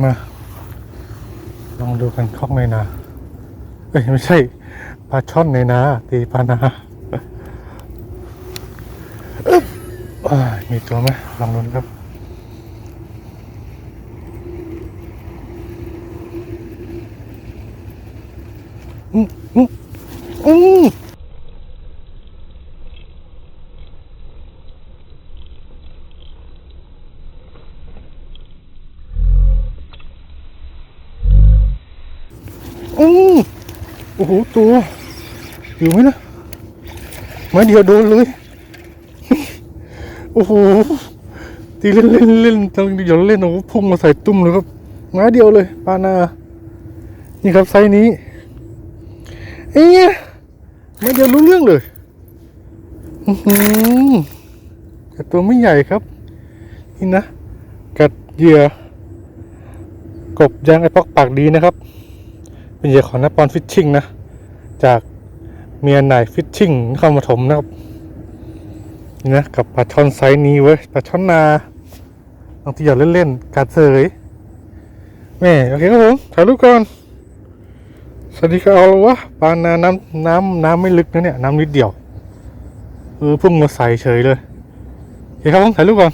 มาลองดูกันคอกในนาเอ้ยไม่ใช่ปลาช่อนในนาตีปลานาออมีตัวไหมลองดูนครับอืมอืมอืมอืมโอ้โหตัวอยู่ไหมนะไมาเดียวโดนเลย โอ้โหตีเล่นเล่นเล่นตอนเดี๋ยวเล่นโอ้พุ่งมาใส่ตุ้มเลยครับไม้เดียวเลยปานานี่ครับไซนี้เอ้ยไม่เดียวรู้เรื่องเลยอือหือแต่ตัวไม่ใหญ่ครับ นี่นะ กัดเหยื่อกบยางไอปอกปากดีนะครับ เป็นเหยื่อของนปอนฟิชชิงนะ จากเมียนายฟิชชิ่งนครปฐมนะครับนี่นะกับปลาช่อนไซส์นี้เว้ยปลาช่อนนาบางทีอยากเล่นๆกัดเสยแม่โอเคครับผมถ่ายรูปก่อนสวัสดีครับเอาวะปลานาน้ำน้ำน้ำไม่ลึกนะเนี่ยน้ำนิดเดียวเออพุ่งมาใส่เฉยเลยโอเคครับผมถ่ายรูปก่อน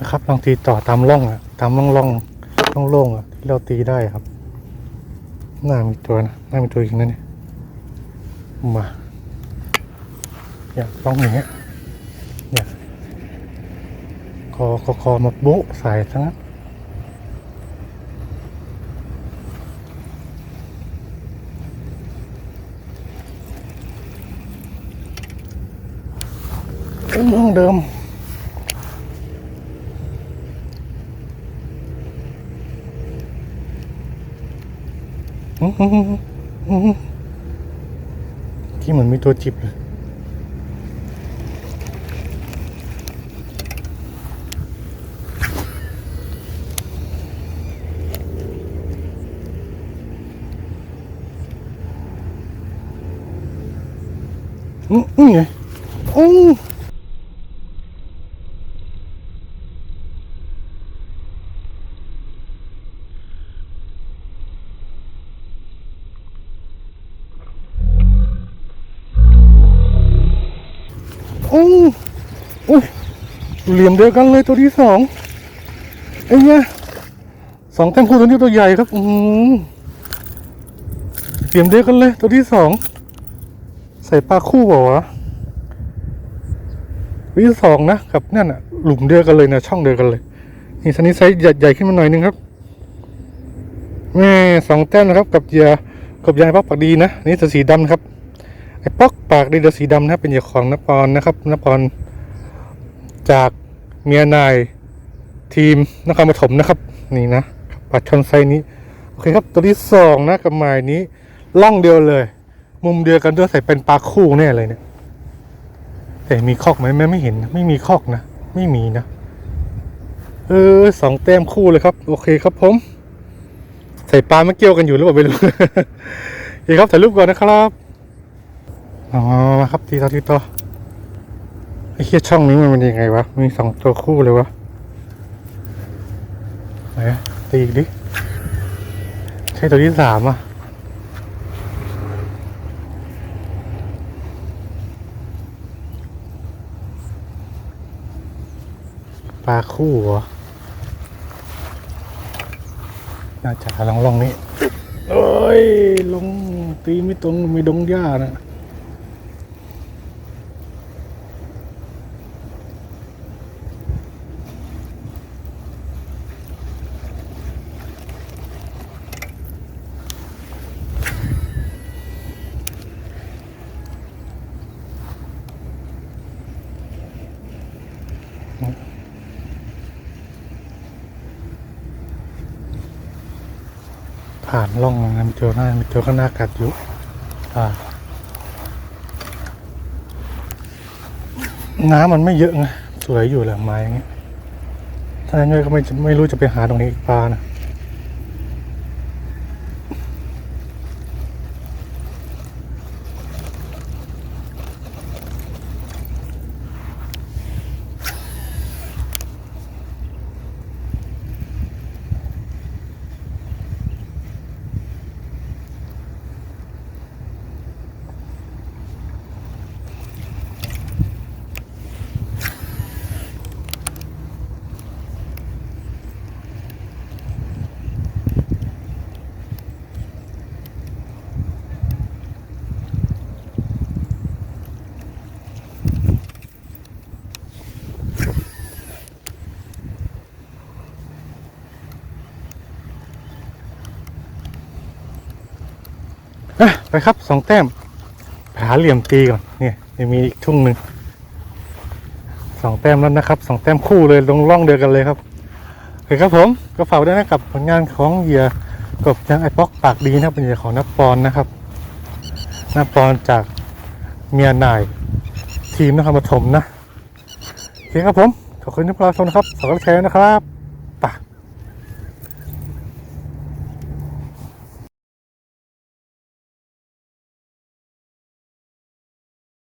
นะครับลองตีต่อตามร่องอะตามร่องร่องร่องโล่งอะที่เราตีได้ครับ หน้ามีตัวนะหน้ามีตัวอีกนะเนี่ย มาเนี่ยต้องอย่างเงี้ยเนี่ยคอคอคอมาโบ๊ะใส่ทั้งนั้นเรื่องเดิมอื้อหืออื้อหือ ที่เหมือนมีตัวจิบเลยอืมอืมไงอื อโอ้ยเหลี่ยมเดียวกันเลยตัวที่สองไอ้เนี่ยสองแต้มคู่ตัวนี้ตัวใหญ่ครับ อืมเหลี่ยมเดียวกันเลย ตัวที่สองใส่ปลาคู่เปล่าวะตัวที่สองนะกับนั่นอะหลุมเดียวกันเลยนะช่องเดียวกันเลยนี่สันนี้ไซส์ใหญ่ใหญ่ขึ้นมาหน่อยนึงครับแม่สองแต้มนะครับ กับเหยื่อกบยางปักปักดีนะนี่จะสีดำครับ ไอ้ป๊อกปากดีเดอสีดำนะเป็นเหยื่อของนปอนนะครับนปอนจากเมียนายทีมนครปฐมนะครับ นี่นะปลาชนไซนี้ โอเคครับตัวที่สองนะกับหมายนี้ล่องเดียวเลย มุมเดียวกันด้วยใส่เป็นปลาคู่แน่เลยเนี่ยแต่มีคอกไหมแม่ไม่เห็นนะไม่มีคอกนะ ไม่มีนะ เออสองแต้มคู่เลยครับ โอเคครับผม ใส่ปลาไม่เกี่ยวกันอยู่หรือเปล่าไม่รู้โอเคครับถ่ายรูปก่อนนะครับ อ๋อมาครับตีต่อตีต่อไอ้เคียช่องนี้มันเป็นยังไงวะ มีสองตัวคู่เลยวะไหนตีอีกดิ ใช่ตัวที่สามอะปลาคู่เหรอน่าจะลองลองนี้เอ้ย ลงตีไม่ตรงมีดงหญ้านะ ผ่านร่องน้ำเจอหน้ามีเจอข้างหน้ากัดอยู่อ่าน้ำมันไม่เยอะไงสวยอยู่แหละไม้อย่างเงี้ยถ้าอย่างนี้ก็ไม่ไม่รู้จะไปหาตรงนี้อีกปลานะ ไปครับสองแต้มไปหาเหลี่ยมตีก่อนเนี่ยยังมีอีกทุ่งหนึ่งสองแต้มแล้วนะครับสองแต้มคู่เลยลงร่องเดียวกันเลยครับโอเคครับผมก็ฝากไว้ด้วยนะกับผลงานของเหยื่อกบยังไอป๊อกปากดีนะเป็นเหยื่อของนับปอนนะครับนับปอนจากเมียนายทีมนครปฐมนะโอเคครับผมขอบคุณที่รับชมนะครับฝากกดแชร์นะครับ